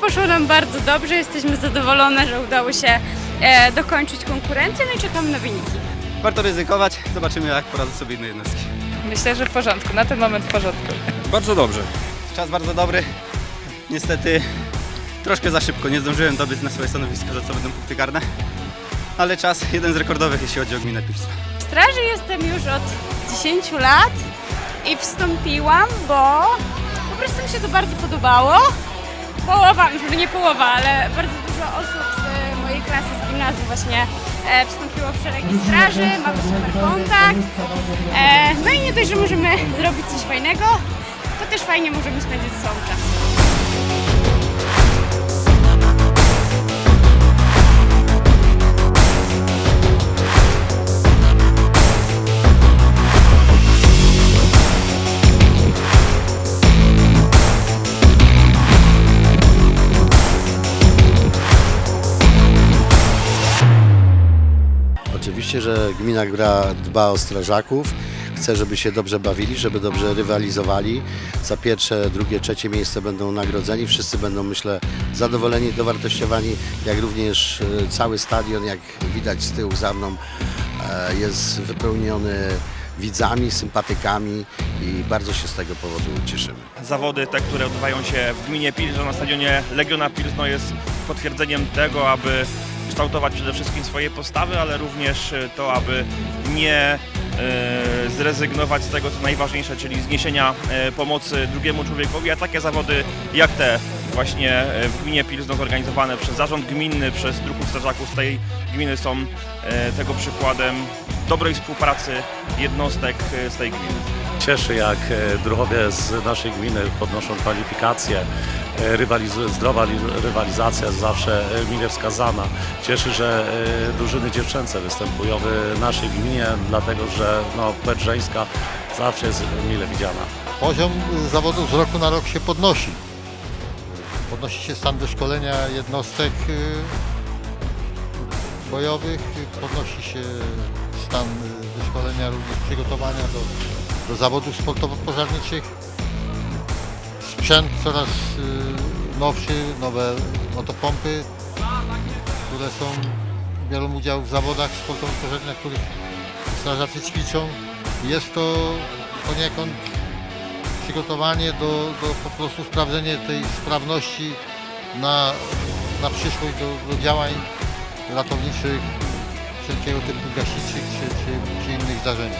poszło nam bardzo dobrze. Jesteśmy zadowolone, że udało się e, dokończyć konkurencję, no i czekamy na wyniki. Warto ryzykować, zobaczymy jak poradzą sobie inne jednostki. Myślę, że w porządku, na ten moment w porządku. Bardzo dobrze. Czas bardzo dobry. Niestety troszkę za szybko, nie zdążyłem dobyć na swoje stanowisko, za co będą punkty karne. Ale czas jeden z rekordowych, jeśli chodzi o gminę Pilsno. W straży jestem już od 10 lat i wstąpiłam, bo po prostu mi się to bardzo podobało. Połowa, może nie połowa, ale bardzo dużo osób z mojej klasy z gimnazjum właśnie e, wstąpiło w szeregi straży, mamy super kontakt. E, no i nie dość, że możemy zrobić coś fajnego, to też fajnie możemy spędzić sobą czas. Oczywiście, że gmina gra dba o strażaków, chce, żeby się dobrze bawili, żeby dobrze rywalizowali. Za pierwsze, drugie, trzecie miejsce będą nagrodzeni. Wszyscy będą, myślę, zadowoleni, dowartościowani, jak również e, cały stadion, jak widać z tyłu za mną, e, jest wypełniony widzami, sympatykami i bardzo się z tego powodu cieszymy. Zawody te, które odbywają się w gminie Pilzno na stadionie Legiona Pilzno jest potwierdzeniem tego, aby kształtować przede wszystkim swoje postawy, ale również e, to, aby nie e, zrezygnować z tego, co najważniejsze, czyli zniesienia e, pomocy drugiemu człowiekowi, a takie zawody jak te właśnie w gminie Pilzno zorganizowane przez zarząd gminny, przez druhów strażaków z tej gminy są tego przykładem dobrej współpracy jednostek z tej gminy. Cieszy, jak e, druhowie z naszej gminy podnoszą kwalifikacje. E, Rywalizu- zdrowa li- rywalizacja jest zawsze e, mile wskazana. Cieszy, że drużyny dziewczęce występują w naszej gminie, dlatego że no, płeć żeńska zawsze jest mile widziana. Poziom zawodów z roku na rok się podnosi. Podnosi się stan wyszkolenia jednostek bojowych, podnosi się stan wyszkolenia również przygotowania do, do zawodów sportowo-pożarniczych. Sprzęt coraz y, nowszy, nowe motopompy, które są biorą udział w zawodach sportowo-pożarnych, których strażacy ćwiczą. Jest to poniekąd przygotowanie do, do po prostu sprawdzenie tej sprawności na, na przyszłość do, do działań ratowniczych, wszelkiego typu gaśniczych czy, czy, czy innych zdarzeń.